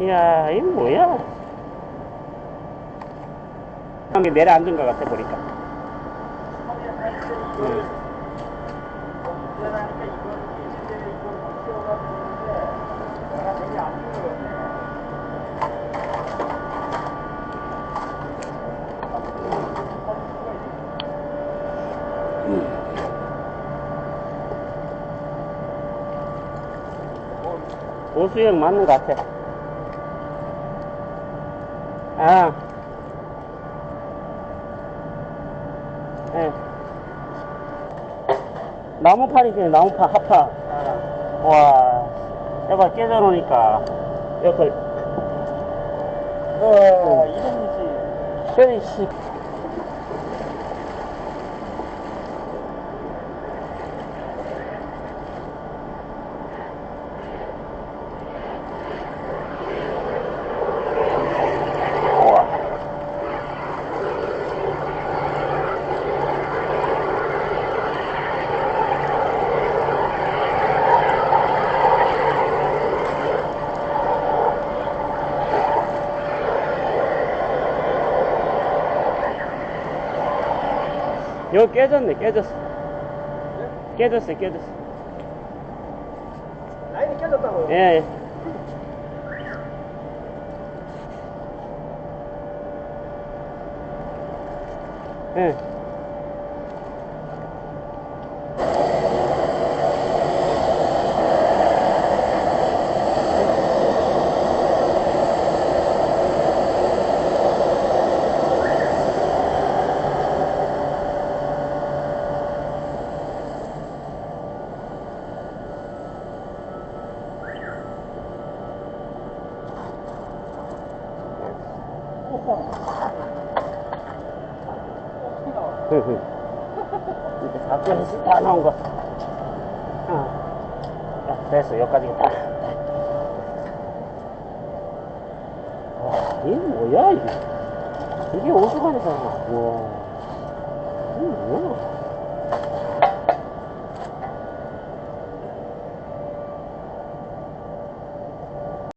이야, 이거 뭐야? 한게 내려앉은 것 같아, 보니까. 응. 보수형 맞는 것 같아. 아. 예. 나무판이지, 나무판, 하파. 와, 내가 깨져놓으니까, 여기, 어, 이동이지. 뼈이 씨. 여기 깨졌네, 깨졌어. 깨졌어, 깨졌어. 라인이 깨졌다고요? 예, 예. 예. 이렇게 가끔씩 다 나온 거. 어. 야, 됐어. 여기까지 다. 와, 이게 뭐야, 이게. 이게 오수관이잖아. 와. 이게 뭐야.